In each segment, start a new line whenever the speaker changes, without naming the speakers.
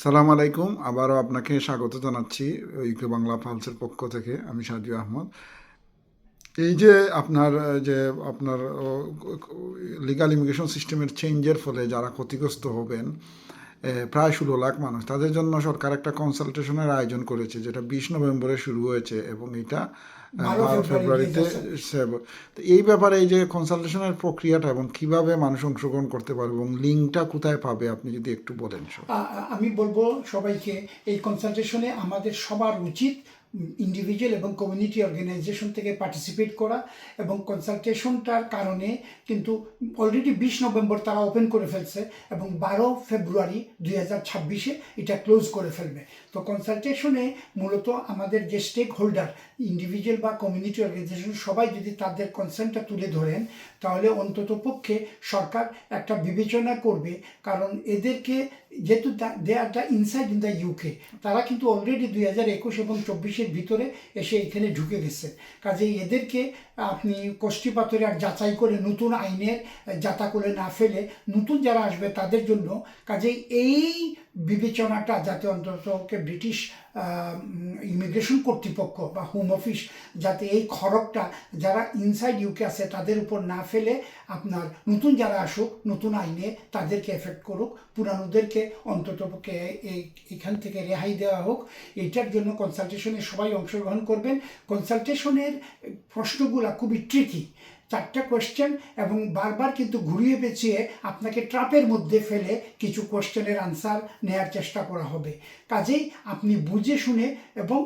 সালাম আলাইকুম। আবারও আপনাকে স্বাগত জানাচ্ছি ইউকে বাংলা পালসের পক্ষ থেকে, আমি সাজু আহমদ। এই যে আপনার যে আপনার লিগাল ইমিগ্রেশন সিস্টেমের চেঞ্জের ফলে যারা ক্ষতিগ্রস্ত হবেন প্রায় ষোলো লাখ মানুষ, তাদের জন্য সরকার একটা কনসালটেশনের আয়োজন করেছে, যেটা বিশ নভেম্বরে শুরু হয়েছে এবং এটা
বারো
বারো ফেব্রুয়ারিতে তো এই ব্যাপারে এই যে কনসালটেশনের প্রক্রিয়াটা এবং কীভাবে মানুষ অংশগ্রহণ করতে পারবে এবং লিঙ্কটা কোথায় পাবে আপনি যদি একটু বলেন
আমি বলব সবাইকে এই কনসালটেশনে আমাদের সবার উচিত ইন্ডিভিজুয়াল এবং কমিউনিটি অর্গানাইজেশন থেকে পার্টিসিপেট করা এবং কনসালটেশনটার কারণে কিন্তু অলরেডি বিশ নভেম্বর তারা ওপেন করে ফেলছে এবং বারো ফেব্রুয়ারি দুই হাজার ছাব্বিশে এটা ক্লোজ করে ফেলবে। তো কনসালটেশনে মূলত আমাদের যে স্টেক হোল্ডার ইন্ডিভিজুয়াল বা কমিউনিটি অর্গানাইজেশন সবাই যদি তাদের কনসার্নটা তুলে ধরেন, তাহলে অন্তত পক্ষে সরকার একটা বিবেচনা করবে। কারণ এদেরকে যেহেতু they are the inside in the UK তারা কিন্তু অলরেডি দুই হাজার একুশ এবং চব্বিশের ভিতরে এসে এখানে ঢুকে গেছে। কাজেই এদেরকে আপনি কষ্টিপাথরে আর যাচাই করে নতুন আইনের যাতা করে না ফেলে নতুন যারা আসবে তাদের জন্য, কাজেই এই বিবেচনাটা যাতে অন্ততকে ব্রিটিশ ইমিগ্রেশন কর্তৃপক্ষ বা হোম অফিস যাতে এই খরকটা যারা ইনসাইড ইউকে আছে তাদের উপর না ফেলে আপনার নতুন যারা আসুক, নতুন আইনে তাদেরকে এফেক্ট করুক, পুরানোদেরকে অন্ততপক্ষে এখান থেকে রেহাই দেওয়া হোক। এটার জন্য কনসালটেশনে সবাই অংশগ্রহণ করবেন। কনসালটেশনের প্রশ্নগুলো খুবই ট্রিকি চারটা কোয়েশ্চেন এবং বারবার কিন্তু ঘুরিয়ে পেঁচিয়ে আপনাকে ট্রাপের মধ্যে ফেলে কিছু কোয়েশ্চেনের আনসার নেয়ার চেষ্টা করা হবে। কাজেই আপনি বুঝে শুনে এবং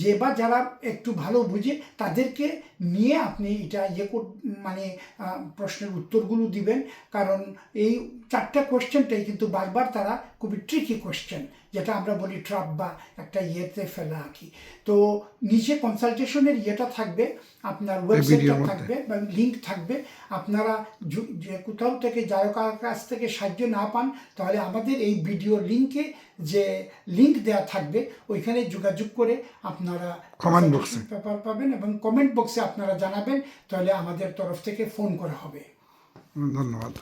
যে বা যারা একটু ভালো বুঝে, তাদেরকে নিয়ে আপনি এটা ইয়ে মানে প্রশ্নের উত্তরগুলো দিবেন। কারণ এই চারটা কোয়েশ্চেনটাই কিন্তু বারবার তারা খুবই ট্রিকি কোয়েশ্চেন যেটা আমরা বলি ট্রাপ বা একটা ইয়েতে ফেলা আর কি। তো নিচে কনসালটেশনের ইয়েটা থাকবে আপনার ওয়েবসাইটটা থাকবে বা লিঙ্ক থাকবে। আপনারা যে কোথাও থেকে যার কার কাছ থেকে সাহায্য না পান তাহলে আমাদের এই ভিডিও লিঙ্কে যে লিঙ্ক দেওয়া থাকবে ওইখানে যোগাযোগ করে আপনারা
box এ।
পেপার পাবেন এবং কমেন্ট বক্সে আপনারা জানাবেন তাহলে আমাদের তরফ থেকে ফোন করা হবে।
ধন্যবাদ।